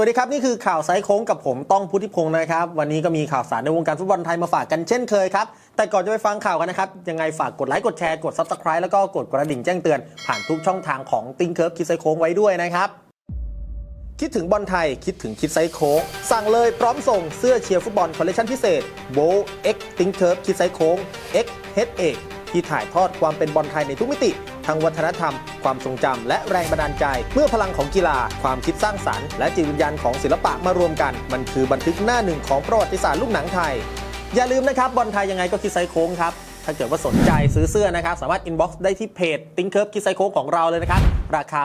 วัสดีครับ นี่คือข่าวไซส์โค้งกับผมต้องพุทธิพงศ์นะครับ วันนี้ก็มีข่าวสารในวงการฟุตบอลไทยมาฝากกันเช่นเคยครับ แต่ก่อนจะไปฟังข่าวกันนะครับ ยังไงฝากกดไลค์กดแชร์กด Subscribe แล้วก็กดกระดิ่งแจ้งเตือน ผ่านทุกช่องทางของติงเคิร์ฟคิดไซส์โค้งไว้ด้วยนะครับคิดถึงบอลไทย คิดถึงคิดไซส์โค้งสั่งเลยพร้อมส่งเสื้อเชียร์ฟุตบอลคอลเลคชันพิเศษโบเอ็กติงเคิร์ฟคิดไซส์โค้งเอ็กเฮดเอก ที่ถ่ายทอดความเป็นบอลไทยในทุกมิติ ทั้งวัฒนธรรม ความทรงจำและแรงบันดาลใจ เมื่อพลังของกีฬา ความคิดสร้างสรรค์และจิตวิญญาณของศิลปะมารวมกัน มันคือบันทึกหน้าหนึ่งของประวัติศาสตร์ลูกหนังไทย อย่าลืมนะครับบอลไทยยังไงก็คิดไซโค้งครับถ้าเกิดว่าสนใจซื้อเสื้อนะครับ สามารถอินบ็อกซ์ได้ที่เพจติงเคิร์ฟคิดไซโค้งของเราเลยนะครับราคา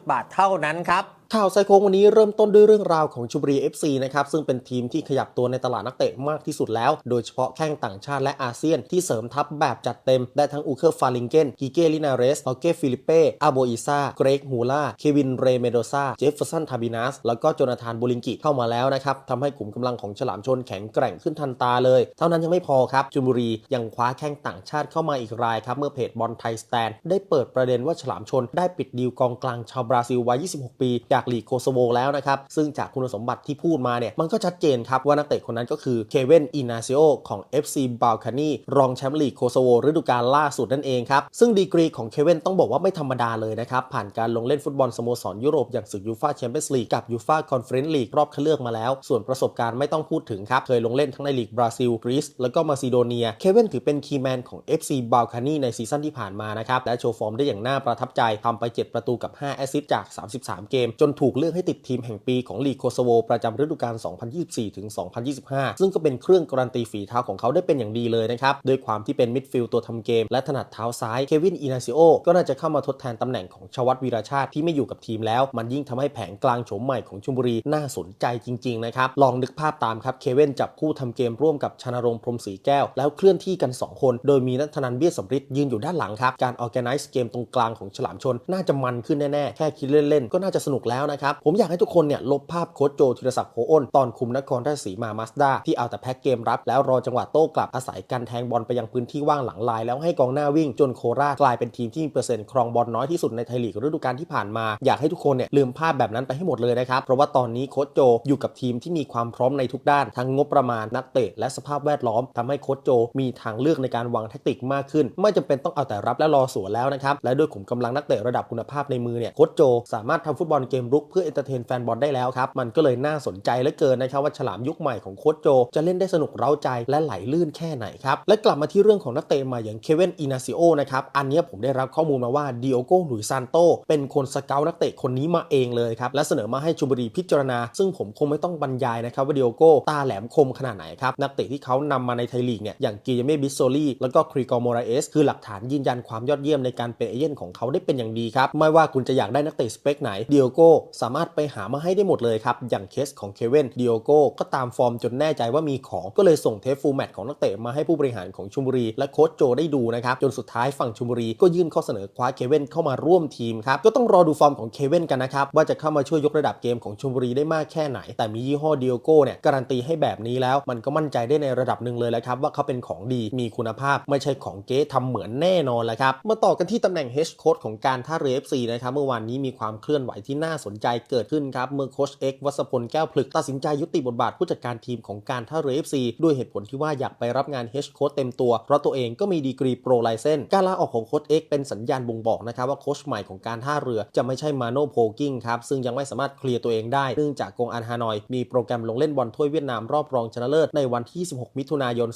890 บาทเท่านั้นครับ ข่าวไซโค้งวันนี้เริ่มต้นด้วยเรื่องราวของชูบรี FC นะครับ ซึ่งเป็นทีมที่ขยับตัวในตลาดนักเตะมากที่สุดแล้ว โดยเฉพาะแข้งต่างชาติและอาเซียนที่เสริมทัพแบบจัดเต็ม ได้ทั้งอูเคอร์ฟาลิงเกนกิเกลินาเรสฮอเก้ฟิลิเป้อาโบอิซาเกรกฮูล่าเควินเรเมโดซาเจฟเฟอร์สันทาบินัสแล้วก็โจนาธานบูลิงกิเข้ามาแล้วนะครับทำให้กลุ่มกำลังของฉลามชนแข็งแกร่งขึ้นทันตาเลย เท่านั้นยังไม่พอครับจุบุรียังคว้าแข้งต่างชาติเข้ามาอีกรายครับเมื่อเพจบอลไทยสแตนได้เปิดประเด็นว่าฉลามชนได้ปิดดีลกองกลางชาวบราซิลวัย 26 ปีจากลีกโคโซโวแล้วนะครับ ซึ่งจากคุณสมบัติที่พูดมาเนี่ย มันก็ชัดเจนครับว่านักเตะคนนั้นก็คือเคเวนอินาซิโอของ FC บ a ลคานีรองแชมป์ลีกโคโซโวฤดูกาลล่าสุดนั่นเองครับ ซึ่งดีกรีของเคเวนต้องบอกว่าไม่ธรรมดาเลยนะครับ ผ่านการลงเล่นฟุตบอลสโมสรยุโรปอย่างศึกยูฟาแชมเปี้ยนส์ลีกกับยูฟาคอนเฟอเรนซ์ลีกรอบคัดเลือกมาแล้ว ส่วนประสบการณ์ไม่ต้องพูดถึงครับเคยลงเล่นทั้งในลีกบราซิลกรีซแล้วก็มาซิโดเนียเคเวนถือเป็นคีย์แมนของ FC บ a ลคานีในซีซั่นที่ผ่านมานะครับและโชว์ฟอร์มได้อย่างน่าประทับใจทำไป 7 ประตูกับ 5 แอสซิสต์จาก 33 เกมจนถูกเลือกให้ติดทีมแห่งปีของลีกโคโซโวประจำฤดูกาล 2024ถึง2025 ซึ่งก็เป็นเครื่องการันตีฝีเท้าของเขาได้เป็นอย่างดีเลยนะครับด้วยความที่เป็นมิดฟิลด์ตัวทำเกมและถนัดเท้าซ้ายเควินอินาซิโอก็น่าจะเข้ามาทดแทนตำแหน่งของชวัตวีราชาติที่ไม่อยู่กับทีมแล้ว มันยิ่งทำให้แผงกลางโฉมใหม่ของชุมบุรีน่าสนใจจริงๆนะครับลองนึกภาพตามครับเควินจับคู่ทำเกมร่วมกับชนรงค์พรมศรีแก้ว แล้วเคลื่อนที่กัน 2 คน โดยมีนัทนันเบี้ยสำริดยืนอยู่ด้านหลังครับการ organize เกมตรงกลางของฉลามชน น่าจะมันขึ้นแน่ๆแค่คิดเล่นๆก็น่าจะสนุกแล้วนะครับ ผมอยากให้ทุกคนเนี่ยลบภาพโค้ชโจธีรศักดิ์โพอ้นตอนคุมนครราชสีมามาสด้าที่เอาแต่แพ็กเกมรับแล้วรอจังหวะโต้กลับอาศัยการแทงบอลไปยังพื้นที่ว่างหลังลาย แล้วให้กองหน้าวิ่งจนโคราชกลายเป็นทีมที่มีเปอร์เซ็นต์ครองบอลน้อยที่สุดในไทยลีกฤดูกาลที่ผ่านมาอยากให้ทุกคนเนี่ยลืมภาพแบบนั้นไปให้หมดเลยนะครับเพราะว่าตอนนี้โค้ชโจอยู่กับทีมที่มีความพร้อมในทุกด้าน ทั้งงบประมาณนักเตะและสภาพแวดล้อมทำให้โค้ชโจมีทางเลือกในการวางแทคติกมากขึ้น ไม่จำเป็นต้องเอาแต่รับและรอสวนแล้วนะครับและด้วยขุมกำลังนักเตะระดับคุณภาพในมือเนี่ยโค้ชโจสามารถทำฟุตบอลเกมรุกเพื่อเอนเตอร์เทนแฟนบอลได้แล้วครับมันก็เลยน่าสนใจเหลือเกินนะครับว่าฉลามยุคใหม่ของโค้ชโจ จะเล่นได้สนุกเร้าใจและไหลลื่นแค่ไหนครับและกลับมาที่เรื่องของนักเตะม่อย่างเคเวนอินาซิโอนะครับอันนี้ผมได้รับข้อมูลมาว่าดิโอโกหลุยซานโตเป็นคนสเกลนักเตะคนนี้มาเองเลยครับและเสนอมาให้ชูบรีพิจารณา ซึ่งผมคงไม่ต้องบรรยายนะครับว่าดิโอโกตาแหลมคมขนาดไหนครับนักเตะที่เขานำมาในไทยลีกเนี่ยอย่างกิเยเมบิสโซลีแล้วก็คริกอโมราเอสคือหลักฐานยืนยันความยอดเยี่ยมในการเป็นเอเย่นของเขาได้เป็นอย่างดีครับไม่ว่าคุณจะอยากได้นักเตะสเปคไหนดิโอโกสามารถไปหามาให้ได้หมดเลยครับ อย่างเคสของเคเวนดิโอโกก็ตามฟอร์มจนแน่ใจว่ามีของก็เลยส่งเทปฟูลแมตของนักเตะมาให้ผู้บริหารของชุมบุรี และโค้ชโจได้ดูนะครับ จนสุดท้ายฝั่งชุมบุรีก็ยื่นข้อเสนอคว้าเคเวนเข้ามาร่วมทีมครับ ก็ต้องรอดูฟอร์มของเคเวนกันนะครับ ว่าจะเข้ามาช่วยยกระดับเกมของชุมบุรีได้มากแค่ไหน แต่มียี่ห้อเดียโก้เนี่ยการันตีให้แบบนี้แล้ว มันก็มั่นใจได้ในระดับหนึ่งเลยแหละครับว่าเขาเป็นของดีมีคุณภาพไม่ใช่ของเก๊ทำเหมือนแน่นอนแหละครับมาต่อกันที่ตำแหน่งเฮดโค้ชของการท่าเรือ FC นะครับเมื่อวานนี้มีความเคลื่อนไหวที่น่าสนใจเกิดขึ้นครับ เมื่อโค้ชเอ็กวัสพลแก้วพลึกตัดสินใจยุติบทบาทผู้จัดการทีมของการท่าเรือ FC ด้วยเหตุผลที่ว่าอยากไปรับงานเฮดโค้ชเต็มตัว เพราะตัวเองก็มีดีกรีโปรไลเซนการลาออกของโค้ชเอ็กเป็นสัญญาณบ่งบอกนะครับว่าโค้ชใหม่ของการท่าเรือจะไม่ใช่มาโนโพกิ้งครับซึ่งยังไม่สามารถเคลียร์ตัวเองได้เนื่องจากกงอันฮานอย มีโปรแกรมลงเล่นบอลถ้วยเวียดนามรอบรองชนะเลิศในวันที่26มิถุนายน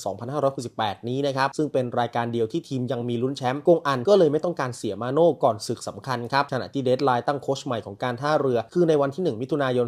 2568 นี้นะครับซึ่งเป็นรายการเดียวที่ทีมยังมีลุ้นแชมป์กงอันก็เลยไม่ต้องการเสียมาโน่ก่อนศึกสำคัญครับขณะที่เดดไลน์ตั้งโค้ชใหม่ของการท่าเรือ คือในวันที่ 1 มิถุนายน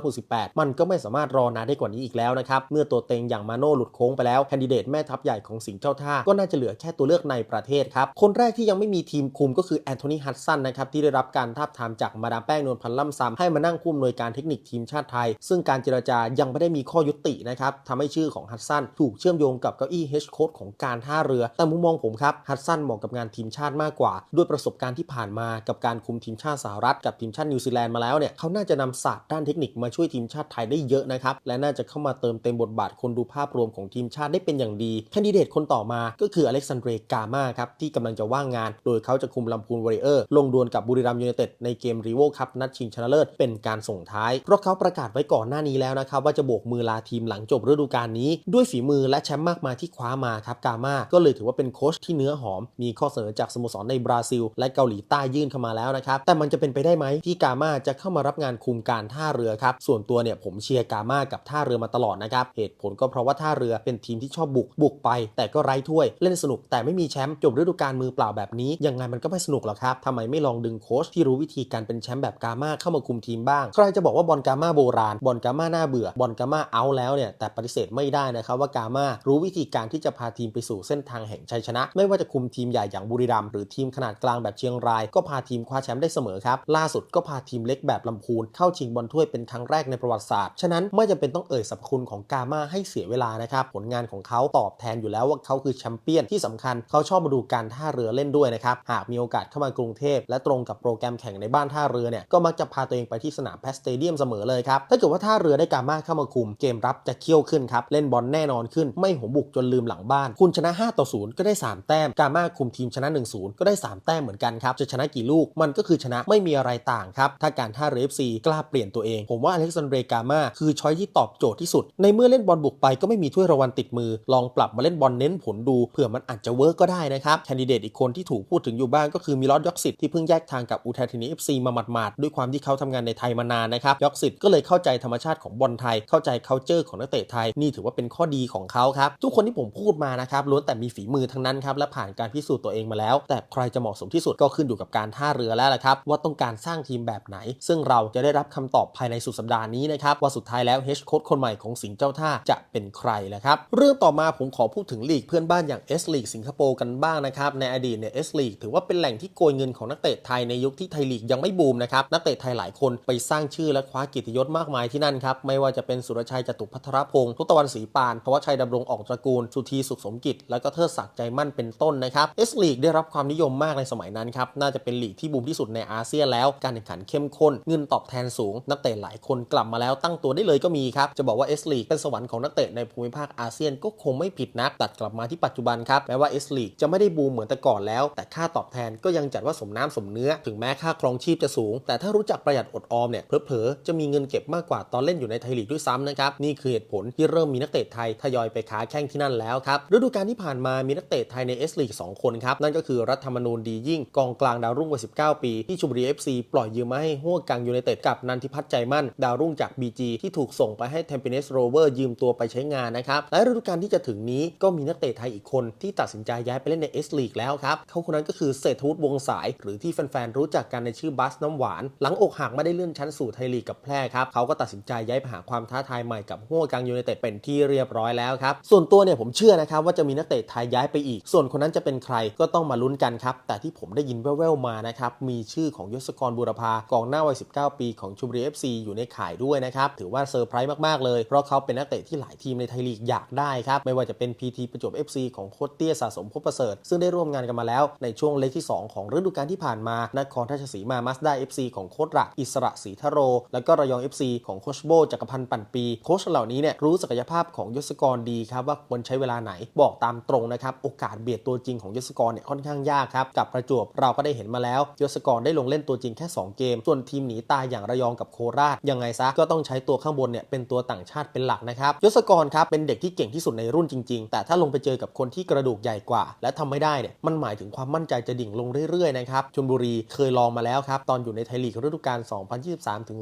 2568 มันก็ไม่สามารถรอนานได้กว่านี้อีกแล้วนะครับ เมื่อตัวเต็งอย่างมาโน่หลุดโค้งไปแล้วแคนดิเดตแม่ทัพใหญ่ของสิงห์เจ้าท่า ก็น่าจะเหลือแค่ตัวเลือกในประเทศครับ คนแรกที่ยังไม่มีทีมคุมก็คือแอนโทนีฮัตสันนะครับที่ได้รับการทาบทามจากมาดามแป้งนวลพันล่ำซ้ำให้มานั่งผู้อำนวยการเทคนิคทีมชาติไทย ซึ่งการเจรจายังไม่ได้มีข้อยุตินะครับทำให้ชื่อของฮัตสันถูกเชื่อมโยงกับเก้าอี้เฮดโค้ชของการท่าเรือ แต่มุมมองผมครับฮัตสันเหมาะกับงานทีมชาติมากกว่า ด้วยประสบการณ์ที่ผ่านมากับการคุมทีมชาติสหรัฐกับทีมชาตินิวซีแลลนด์มาแล้วเนี่ยเขาน่าจะนำศาสตร์ด้านเทคนิคมาช่วยทีมชาติไทยได้เยอะนะครับ และน่าจะเข้ามาเติมเต็มบทบาทคนดูภาพรวมของทีมชาติได้เป็นอย่างดีแคนดิเดตคนต่อมาก็คืออเล็กซานเดรกามาครับที่กำลังจะว่างงาน โดยเขาจะคุมลำพูนวอริเออร์ลงดวลกับบุรีรัมย์ยูไนเต็ดในเกมรีโวคัพนัดชิงชนะเลิศเป็นการส่งท้ายเพราะเขาประกาศไว้ก่อนหน้านี้แล้วนะครับว่าจะโบกมือลาทีมหลังจบฤดูกาลนี้ด้วยฝีมือและแชมป์มากมายที่คว้ามาครับกามาก็เลยถือว่าเป็นโค้ชที่เนื้อหอม มีข้อเสนอจากสโมสรในบราซิล และเกาหลีใต้ยื่นเข้ามาแล้วนะครับแต่มันจะเป็นไปได้ไหมที่กามาจะเข้ามารับงานคุมการท่าเรือครับ ส่วนตัวเนี่ยผมเชียร์กามากับท่าเรือมาตลอดนะครับ เหตุผลก็เพราะว่าท่าเรือเป็นทีมที่ชอบบุก บุกไป แต่ก็ไร้ถ้วย เล่นสนุกแต่ไม่มีแชมป์จบฤดูกาลมือเปล่าแบบนี้ ยังไงมันก็ไม่สนุกหรอกครับทำไมไม่ลองดึงโค้ชที่รู้วิธีการเป็นแชมป์แบบกามาเข้ามาคุมทีมบ้าง ใครจะบอกว่าบอลกามาโบราณ บอลกามาน่าเบื่อ บอลกามาเอาแล้วเนี่ย แต่ปฏิเสธไม่ได้นะครับว่ากามารู้วิธีการที่จะพาทีมไปสู่เส้นทางแห่งชัยชนะ ไม่ว่าจะคุมทีมใหญ่อย่างบุรีรัมย์หรือทีมขนาดกลางแบบเชียงราย ก็พาทีมคว้าแชมป์ได้เสมอครับ ล่าสุดก็พาทีมเล็กแบบลำพูนเข้าชิงบอลถ้วยเป็นครั้งแรกในประวัติศาสตร์ ฉะนั้นไม่จำเป็นต้องเอ่ยสรรพคุณของกามาให้เสียเวลานะครับ ผลงานของเขาตอบแทนอยู่แล้วว่าเขาคือแชมเปี้ยนที่สำคัญเขาชอบมาดูการท่าเรือเล่นด้วยนะครับ หากมีโอกาสเข้ามากรุงเทพ และตรงกับโปรแกรมแข่งในบ้านท่าเรือเนี่ยก็มักจะพาตัวเองไปที่สนามแพสเตเดียมเสมอเลยครับ ถ้าเกิดว่าท่าเรือได้กามาเข้ามาคุม เกมรับจะเคี่ยวขึ้นครับเล่นบอลแน่นอนขึ้น ไม่หัวบุกจนลืมหลังบ้าน คุณชนะ5ต่อ0ก็ได้ 3 แต้มกามาคุมทีมชนะ 1-0 ก็ได้ 3 แต้มเหมือนกันครับจะชนะกี่ลูกมันก็คือชนะไม่มีอะไรต่างครับถ้าการท่าเรือ FC กล้าเปลี่ยนตัวเอง ผมว่าอเล็กซานเดรกามาคือช้อยที่ตอบโจทย์ที่สุด ในเมื่อเล่นบอลบุกไปก็ไม่มีถ้วยรางวัลติดมือ ลองปรับมาเล่นบอลเน้นผลดูเผื่อมันอาจจะเวิร์กก็ได้นะครับแคนดิเดตอีกคนที่ถูกพูดถึงอยู่บ้างก็คือมิลอดยอกสิตที่เพิ่งแยกทางกับอุทัยธานี FC มาหมาดๆด้วยความที่เขาทำงานในไทยมานานนะครับยอกสิตก็เลยเข้าใจธรรมชาติของบอลไทย เข้าใจ culture ของนักเตะไทยนี่ถือว่าเป็นข้อดีของเขาครับทุกคนที่ผมพูดมานะครับล้วนแต่มีฝีมือทั้งนั้นครับและผ่านการพิสูจน์ตัวเองมาแล้ว แต่ใครจะเหมาะสมที่สุดก็ขึ้นอยู่กับการท่าเรือแล้วละครับว่าต้องการสร้างทีมแบบไหนซึ่งเราจะได้รับคำตอบภายในสุดสัปดาห์นี้นะครับว่าสุดท้ายแล้วเฮดโค้ชคนใหม่ของสิงห์เจ้าท่าจะเป็นใครนะครับเรื่องต่อมาผมขอพูดถึงลีกเพื่อนบ้านอย่าง S ลีกสิงคโปร์กันบ้างนะครับในอดีตเนี่ย S ลีกถือว่าเป็นแหล่งที่โกยเงินของนักเตะไทยในยุคที่ไทยลีกยังไม่บูมนะครับนักเตะไทยหลายคนไปสร้างชื่อและคว้ากียรติยศมากมายที่นั่นครับไม่ว่าจะเป็นสุรชัยจตุพัทรพงศ์ทุตวันศรีปานพวัชชัยดำรงออกตระกูล สุธีสุขสมกิจ และก็เทิดศักดิ์ใจมั่นเป็นต้นนะครับ S ลีกได้รับความนิยมมากในสมัยนั้นครับน่าจะเป็นลีกที่บูมที่สุดในอาเซียนแล้วการแข่งขันเข้มข้นเงินตอบแทนสูง นักเตะหลายคนกลับมาแล้วตั้งตัวได้เลยก็มีครับ จะบอกว่า S ลีกเป็นสวรรค์ของนักเตะในภูมิภาคอาเซียนก็คงไม่ผิดนัก ตัดกลับมาที่ปัจจุบันครับแม้ว่า S ลีกจะไม่ได้บูมเหมือนแต่ก่อนแล้ว แต่ค่าตอบแทนก็ยังจัดว่าสมน้ำสมเนื้อ ถึงแม้ค่าครองชีพจะสูง แต่ถ้ารู้จักประหยัดอดออมเนี่ยเผลอๆจะมีเงินเก็บมากกว่าตอนเล่นอยู่ในไทยลีกด้วยซ้ำนะครับนี่คือเหตุผลที่เริ่มมีนักเตะไทยทยอยไปค้าแข้งที่นั่นแล้วครับฤดูกาลที่ผ่านมามีนักเตะไทยใน S ลีก2คนครับนั่นก็คือรัฐธรรมนูญดียิ่งกองกลางดาวรุ่งวัย19 ปี ที่ชลบุรี FC ปล่อยยืมมาให้หัวกังยูไนเต็ดกับนันทิพัฒน์ใจมั่น ดาวรุ่งจาก BG ที่ถูกส่งไปให้เทมเปเนสโรเวอร์ยืมตัวไปใช้งานนะครับ และฤดูกาลที่จะถึงนี้ก็มีนักเตะไทยอีกคนที่ตัดสินใจย้ายไปเล่นใน S ลีกแล้วครับ เขาคนนั้นก็คือเศรษฐวุฒิวงสาย หรือที่แฟนๆรู้จักกันในชื่อบัสน้ำหวาน หลังอกหักไม่ได้เลื่อนชั้นสู่ไทยลีกกับแพร่ครับเขาก็ตัดสินใจย้ายไปหาความท้าทายใหม่กับหัวกังยูไนเต็ดเป็นที่เรียบร้อยแล้วครับส่วนตัวเนี่ยผมเชื่อนะครับว่าจะมีนักเตะไทยย้ายไปอีก ส่วนคนนั้นจะเป็นใครก็ต้องมาลุ้นกันครับแต่ที่ผมได้ยินแว่วๆมานะครับมีชื่อของยศกรบูรพากองหน้าวัย 19 ปีของชมบุรี FC อยู่ในข่ายด้วยนะครับ ถือว่าเซอร์ไพรส์มาก ๆ เลย เพราะเขาเป็นนักเตะที่หลายทีมในไทยลีกอยากได้ครับ ไม่ว่าจะเป็น PT ประจวบ FC ของโคตเตี้ยสะสมพบประเสริฐ ซึ่งได้ร่วมงานกันมาแล้วในช่วงเล็กที่ 2 ของฤดูกาลที่ผ่านมานครราชสีมามาสด้า FC ของโคตรระอิสระศรีทโร แล้วก็ระยอง FC ของโคชโบจักรพันธ์ปั่นปีโค้ชเหล่านี้เนี่ยรู้ศักยภาพของยศกรดีครับว่าควรใช้เวลาไหนบอกตามตรงนะครับโอกาสเบียดตัวจริงของยศกรเนี่ยค่อนข้างยากครับกับประจวบเราก็ได้เห็นมาแล้วยศกรได้ลงเล่นตัวจริงแค่ 2 เกมส่วนทีมหนีตายอย่างระยองกับโคราชยังไงซะก็ต้องใช้ตัวข้างบนเนี่ยเป็นตัวต่างชาติเป็นหลักนะครับยศกรครับเป็นเด็กที่เก่งที่สุดในรุ่นจริง ๆ แต่ถ้าลงไปเจอกับคนที่กระดูกใหญ่กว่า และทำไม่ได้เนี่ยมันหมายถึงความมั่นใจจะดิ่งลงเรื่อยๆนะครับชลบุรีเคยลองมาแล้วครับตอนอยู่ในไทยลีกฤดูกาล 2023ถึง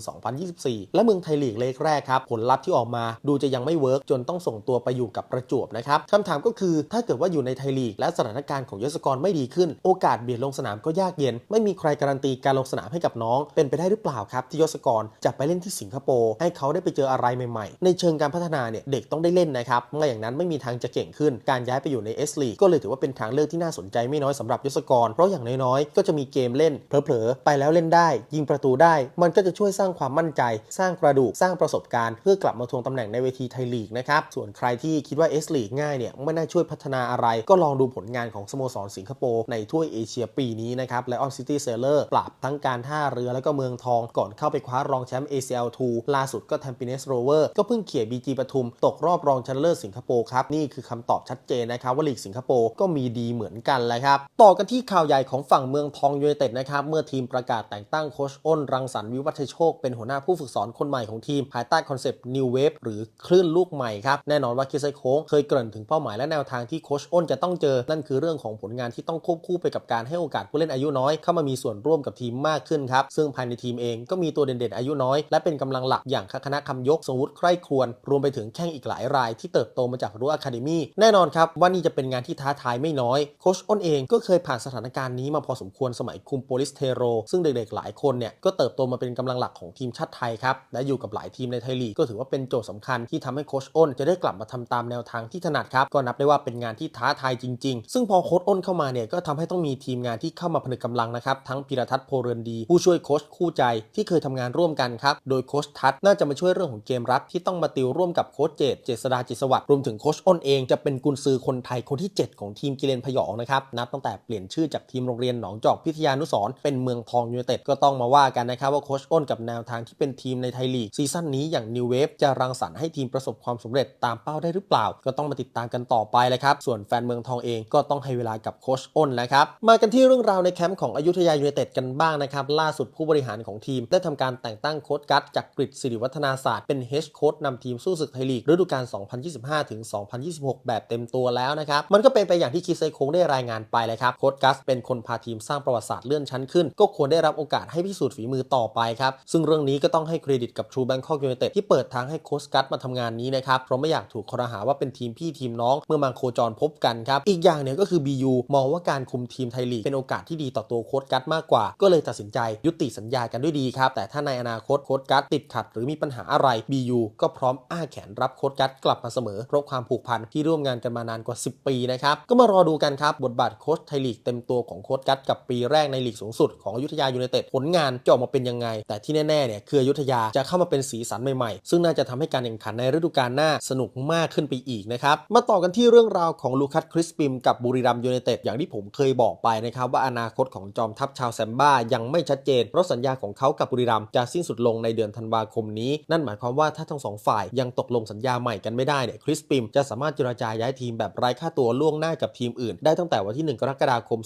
2024 และเมืองไทยลีกเลกแรกครับผลลัพธ์ที่ออกมาดูจะยังไม่เวิร์กจนต้องส่งตัวไปอยู่กับประจวบนะครับคำถามก็คือถ้าเกิดว่าอยู่ในไทยลีก และสถานการณ์ของยศกรไม่ดีขึ้น โอกาสเบียดลงสนามก็ยากเย็น ไม่มีใครการันตีการลงสนามให้กับน้องเป็นไปได้หรือเปล่าครับ ที่ยศกรจะไปเล่นที่สิงคโปร์ให้เขาได้ไปเจออะไรใหม่ๆ ในเชิงการพัฒนาเนี่ยเด็กต้องได้เล่นนะครับไม่อย่างนั้นไม่มีทางจะเก่งขึ้นการย้ายไปอยู่ใน S ลีก็เลยถือว่าเป็นทางเลือกที่น่าสนใจไม่น้อยสำหรับยศกร เพราะอย่างน้อยๆ ก็จะมีเกมเล่นเผลอๆไปแล้วเล่นได้ ยิงประตูได้ มันก็จะช่วยสร้างความมั่นใจ สร้างกระดูกสร้างประสบการณ์ เพื่อกลับมาทวงตำแหน่งในเวทีไทยลีกนะครับส่วนใครที่คิดว่า S ลีกง่ายเนี่ยไม่น่าช่วยพัฒนาอะไรก็ลองดูผลงานของสโมสรสิงคโปร์ในถ้วยเอเชียปีนี้นะครับและออนซิตี้เซเลอร์ปราบทั้งการท่าเรือแล้วก็ก็เมืองทองก่อนเข้าไปคว้ารองแชมป์ ACL 2ล่าสุดก็แทมปิเนสโรเวอร์ก็เพิ่งเขี่ย BG ปทุม ตกรอบรองชนะเลิศสิงคโปร์ครับ นี่คือคำตอบชัดเจนนะครับ ว่าลีกสิงคโปร์ก็มีดีเหมือนกันแหละครับ ต่อกันที่ข่าวใหญ่ของฝั่งเมืองทองยูไนเต็ดนะครับ เมื่อทีมประกาศแต่งตั้งโค้ชอ้น รังสรรค์วิวัฒโชค เป็นหัวหน้าผู้ฝึกสอนคนใหม่ของทีม ภายใต้คอนเซปต์ New Wave หรือคลื่นลูกใหม่ครับแน่นอนว่าคิดไซโค้งเคยเกริ่นถึงเป้าหมายและแนวทางที่โค้ชอ้นจะต้องเจอนั่นคือเรื่องของผลงานที่ต้องควบคู่ไปกับการให้โอกาสผู้เล่นอายุน้อยเข้ามามีส่วนร่วมกับทีมมากขึ้นครับซึ่งภายในทีมเองก็มีตัวเด่นๆอายุน้อย และเป็นกำลังหลักอย่างคณะคำยกสมวุฒิใคร่ครวญรวมไปถึงแข้งอีกหลายรายที่เติบโตมาจากรั้วอะคาเดมี่แน่นอนครับว่านี่จะเป็นงานที่ท้าทายไม่น้อยโคชอ้นเองก็เคยผ่านสถานการณ์นี้มาพอสมควรสมัยคุมโปลิสเทโร ซึ่งเด็กๆหลายคนเนี่ยก็เติบโตมาเป็นกำลังหลักของทีมชาติไทยครับและอยู่กับหลายทีมในไทยลีกก็ถือว่าเป็นโจทย์สำคัญที่ทำให้โคชอ้นจะได้กลับมาทำตามแนวทางที่ถนัดครับก็นับได้ว่าเป็นงานที่ท้าทายจริง ๆ ซึ่งพอโคชอ้นเข้ามาเนี่ยก็ทำให้ต้องมีทีมงานที่เข้ามาผนึกกำลังนะครับทั้งพิรทัศน์โพเรนดี ผู้ช่วยโคชคู่ใจที่เคยทำงานร่วมกันครับ โดยโค้ชทัศน์น่าจะมาช่วยเรื่องของเกมรับที่ต้องมาติวร่วมกับโค้ชเจตเจษดาจิตสวัสดิ์รวมถึงโค้ชอ้นเองจะเป็นกุนซือคนไทยคนที่ 7 ของทีมกิเลนพยองนะครับนับตั้งแต่เปลี่ยนชื่อจากทีมโรงเรียนหนองจอกพิทยานุสรเป็นเมืองทองยูไนเต็ดก็ต้องมาว่ากันนะครับว่าโค้ชอ้นกับแนวทางที่เป็นทีมในไทยลีกซีซั่นนี้อย่าง New Wave จะรังสรรค์ให้ทีมประสบความสำเร็จตามเป้าได้หรือเปล่า ก็ต้องมาติดตามกันต่อไปเลยครับส่วนแฟนเมืองทองเองก็ต้องให้เวลากับโค้ชอ้นนะครับมากันที่เรื่องราวในแคมป์ของอยุธยายูไนเต็ดกันบ้างนะครับล่าสุดผู้บริหารของทีม ได้ทำการแต่งตั้งโค้ชกัตจากกริดสิริวัฒนาศาสตร์เป็นเฮดโค้ชนำทีมสู้ศึกไทยลีกฤดูกาล 2025 ถึง 2026 แบบเต็มตัวแล้วนะครับ มันก็เป็นไปอย่างที่คิดไซโคงได้รายงานไปเลยครับ โค้ชกัสเป็นคนพาทีมสร้างประวัติศาสตร์เลื่อนชั้นขึ้น ก็ควรได้รับโอกาสให้พิสูจน์ฝีมือต่อไปครับ ซึ่งเรื่องนี้ก็ต้องให้เครดิตกับทรูแบงคอกยูไนเต็ดที่เปิดทางให้โค้ชกัสมาทำงานนี้นะครับ เพราะไม่อยากถูกครหาว่าเป็นทีมพี่ทีมน้อง เมื่อมาโคจรพบกันครับ อีกอย่างเนี่ยก็คือ BU มองว่าการคุมทีมไทยลีกเป็นโอกาสที่ดีต่อตัวโค้ชกัสมากกว่า ก็เลยตัดสินใจยุติสัญญากันด้วยดีครับ แต่ถ้าในอนาคตโค้ชกัสติดขัด หรือมีปัญหาอะไร BU ก็พร้อมอ้าแขนรับโค้ชกัสกลับมาเสมอเพราะความผูกพันที่ร่วมงานกันมานานกว่า 10 ปีนะครับก็มารอดูกันครับบทบาทโค้ชไทยลีกเต็มตัวของโค้ชกัสกับปีแรกในลีกสูงสุดของอยุธยายูไนเต็ดผลงานจะออกมาเป็นยังไง แต่ที่แน่ๆเนี่ยคืออยุธยาจะเข้ามาเป็นสีสันใหม่ๆ ซึ่งน่าจะทำให้การแข่งขันในฤดูกาลหน้าสนุกมากขึ้นไปอีกนะครับมาต่อกันที่เรื่องราวของลูคัสคริสปิมกับบุรีรัมย์ยูไนเต็ดอย่างที่ผมเคยบอกไปนะครับว่าอนาคตของจอมทัพชาวแซมบ้ายังไม่ชัดเจนเพราะสัญญญาของเขากับบุรีรัมย์จะสิ้นสุดลงในเดือนธันวาคมนี้ นั่นหมายความว่าถ้าทั้งสองฝ่ายยังตกลงสัญญาใหม่กันไม่ได้เนี่ยคริสปิมจะสามารถเจรจาย้ายทีมแบบไร้ค่าตัวล่วงหน้ากับทีมอื่น ได้ตั้งแต่วันที่ 1 กรกฎาคม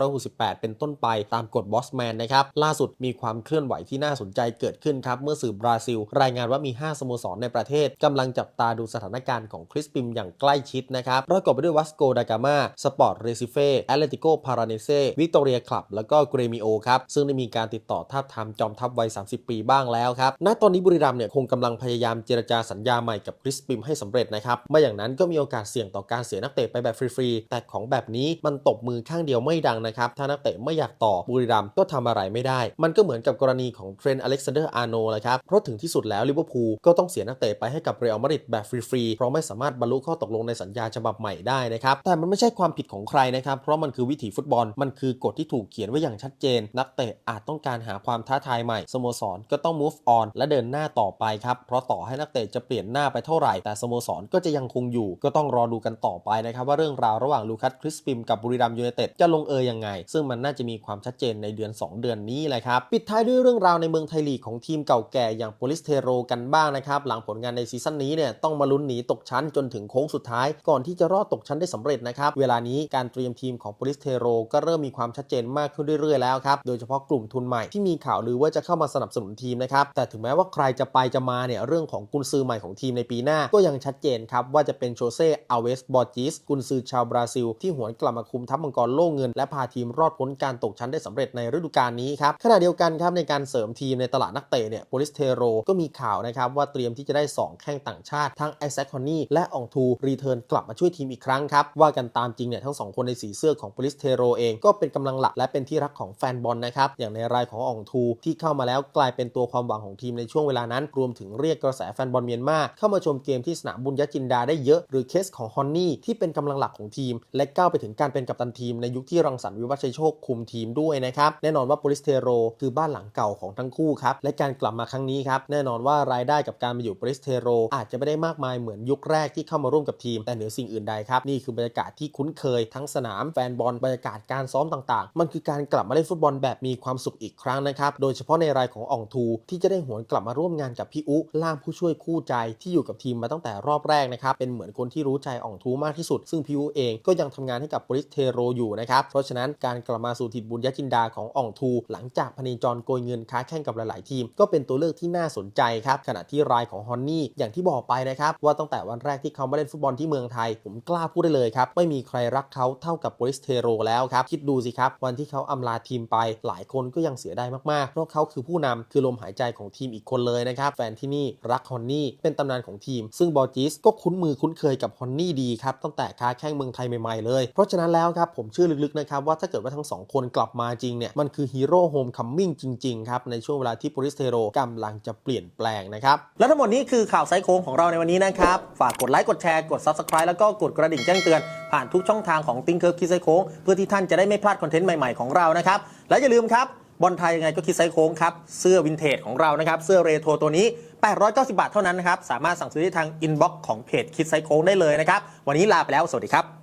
2568 เป็นต้นไปตามกฎบอสแมนนะครับล่าสุดมีความเคลื่อนไหวที่น่าสนใจเกิดขึ้นครับเมื่อสื่อบราซิล รายงานว่ามี 5 สโมสรในประเทศกำลังจับตาดูสถานการณ์ของคริสปิมอย่างใกล้ชิดนะครับประกอบไปด้วยวัสโกดากามาสปอร์ตเรซิเฟ่แอตเลติโกพาราเนเซ่วิกตอเรียคลับแล้วก็เกรมิโอครับซึ่งได้มีการติดต่อทาบทามจอมทัพวัย 30 ปีบ้างแล้วครับ ณ ตอนนี้บุรีรัมย์เนี่ยคงกำลังพยายามเจรจาสัญญาใหม่กับคริสปิมให้สำเร็จนะครับ ไม่อย่างนั้นก็มีโอกาสเสี่ยงต่อการเสียนักเตะไปแบบฟรีๆ แต่ของแบบนี้มันตบมือข้างเดียวไม่ดังนะครับ ถ้านักเตะไม่อยากต่อบุรีรัมย์ก็ทำอะไรไม่ได้ มันก็เหมือนกับกรณีของเทรนต์อเล็กซานเดอร์อาร์โนแหละครับ เพราะถึงที่สุดแล้วลิเวอร์พูลก็ต้องเสียนักเตะไปให้กับเรอัลมาดริดแบบฟรีๆ เพราะไม่สามารถบรรลุข้อตกลงในสัญญาฉบับใหม่ได้นะครับ แต่มันไม่ใช่ความผิดของใครนะครับ เพราะมันคือวิถีฟุตบอล มันคือกฎที่ถูกเขียนไว้อย่างชัดเจน นักเตะอาจต้องการหหาความท้าทายใหม่สโมสรก็ต้อง move on และเดินหน้าต่อไปครับ เพราะต่อให้นักเตะจะเปลี่ยนหน้าไปเท่าไหร่ แต่สโมสรก็จะยังคงอยู่ ก็ต้องรอดูกันต่อไปนะครับ ว่าเรื่องราวระหว่างลูคัสคริสปิมกับบุรีรัมยูไนเต็ดจะลงเอยยังไง ซึ่งมันน่าจะมีความชัดเจนในเดือน 2 เดือนนี้แหละครับ ปิดท้ายด้วยเรื่องราวในเมืองไทยลีกของทีมเก่าแก่อย่างโปลิสเทโรกันบ้างนะครับหลังผลงานในซีซั่นนี้เนี่ยต้องมาลุ้นหนีตกชั้นจนถึงโค้งสุดท้าย ก่อนที่จะรอดตกชั้นได้สำเร็จนะครับเวลานี้การเตรียมทีมของโปลิสเทโรก็เริ่มมีความชัดเจนมากขึ้นเรื่อยๆแล้วครับโดยเฉพาะกลุ่มทุนใหม่ที่มีข่าวลือว่าจะเข้ามาสนับสนุนทีมนะครับ แต่ถึงแม้ว่าใครจะไปจะมาเนี่ยเรื่องของกุนซือใหม่ของทีมในปีหน้า ก็ยังชัดเจนครับว่าจะเป็นโชเซ่อาเวสบอร์จิสกุนซือชาวบราซิล ที่หวนกลับมาคุมทัพมังกรโล่เงิน และพาทีมรอดพ้นการตกชั้นได้สำเร็จในฤดูกาลนี้ครับขณะเดียวกันครับในการเสริมทีมในตลาดนักเตะเนี่ยโปลิสเทโรก็มีข่าวนะครับว่าเตรียมที่จะได้ 2 แข้งต่างชาติ ทั้งไอแซคคอนนี่และอองทูรีเทิร์นกลับมาช่วยทีมอีกครั้งครับว่ากันตามจริงเนี่ยทั้งสองคนในสีเสื้อของโปลิสเทโรเองก็เป็นกำลังหลักและเป็นที่รักของแฟนบอลนะครับอย่างในรายของอองทู ที่เข้ามาแล้วกลายเป็นตัวความหวังของทีมในช่วงเวลานั้น รวมถึงเรียกกระแสแฟนบอลเมียนมาเข้ามาชมเกมที่สนามบุญยจินดาได้เยอะ หรือเคสของฮอนนี่ที่เป็นกำลังหลักของทีม และก้าวไปถึงการเป็นกัปตันทีมในยุคที่รังสรรค์วิวัฒน์ชัยโชคคุมทีมด้วยนะครับแน่นอนว่าโปลิสเทโรคือบ้านหลังเก่าของทั้งคู่ครับและการกลับมาครั้งนี้ครับแน่นอนว่ารายได้กับการมาอยู่โปลิสเทโรอาจจะไม่ได้มากมายเหมือนยุคแรกที่เข้ามาร่วมกับทีม แต่เหนือสิ่งอื่นใดครับนี่คือบรรยากาศที่คุ้นเคยทั้งสนามแฟนบอลบรรยากาศการซ้อมต่างๆ มันคือการกลับมาเล่นฟุตบอลแบบมีความสุขอีกครั้งงนะครับ โดยเฉพาะในรายของอ่องทู ที่จะได้หวนกลับมาร่วมงานกับพี่อุล่ามผู้ช่วยคู่ใจที่อยู่กับทีมมาตั้งแต่รอบแรกนะครับ เป็นเหมือนคนที่รู้ใจอ่องทูมากที่สุด ซึ่งพี่อุเองก็ยังทำงานให้กับบริสเทโรอยู่นะครับ เพราะฉะนั้นการกลับมาสู่ถิ่นบุญญจินดาของอ่องทู หลังจากพเนจรโกยเงินค้าแข่งกับหลาย ๆ ทีม ก็เป็นตัวเลือกที่น่าสนใจครับขณะที่รายของฮอนนี่อย่างที่บอกไปนะครับว่าตั้งแต่วันแรกที่เขามาเล่นฟุตบอลที่เมืองไทย ผมกล้าพูดได้เลยครับไม่มีใครรักเขาเท่ากับบริสเทโรแล้วครับคิดดูสิครับวันที่เขาอำลาทีมไป หลายคนก็ยังเสียดายมากๆ เพราะเขาคือผู้นำคือลมหายใจของทีมอีกคนเลยนะครับ แฟนที่นี่รักฮอนนี่เป็นตำนานของทีม ซึ่งบอจิสก็คุ้นมือคุ้นเคยกับฮอนนี่ดีครับตั้งแต่ค้าแข้งเมืองไทยใหม่ๆเลย เพราะฉะนั้นแล้วครับผมเชื่อลึกๆนะครับว่าถ้าเกิดว่าทั้งสองคนกลับมาจริงเนี่ยมันคือฮีโร่โฮมคัมมิ่งจริงๆครับในช่วงเวลาที่โปริสเทโรกำลังจะเปลี่ยนแปลงนะครับและทั้งหมดนี้คือข่าวไซโค้งของเราในวันนี้นะครับฝากกดไลค์กดแชร์กด Subscribe แล้วก็กดกระดิ่งแจ้งเตือนผ่านทุกช่องทางของติ้งเคิร์ฟคิไซโค้งเพื่อที่ท่านจะได้ไม่พลาดคอนเทนต์ใหม่ๆของเรานะครับและอย่าลืมครับ บอลไทยยังไงก็คิดไซส์โค้งครับ เสื้อวินเทจของเรานะครับ เสื้อเรโทรตัวนี้ 890 บาทเท่านั้นนะครับ สามารถสั่งซื้อได้ทางอินบ็อกซ์ของเพจคิดไซส์โค้งได้เลยนะครับ วันนี้ลาไปแล้ว สวัสดีครับ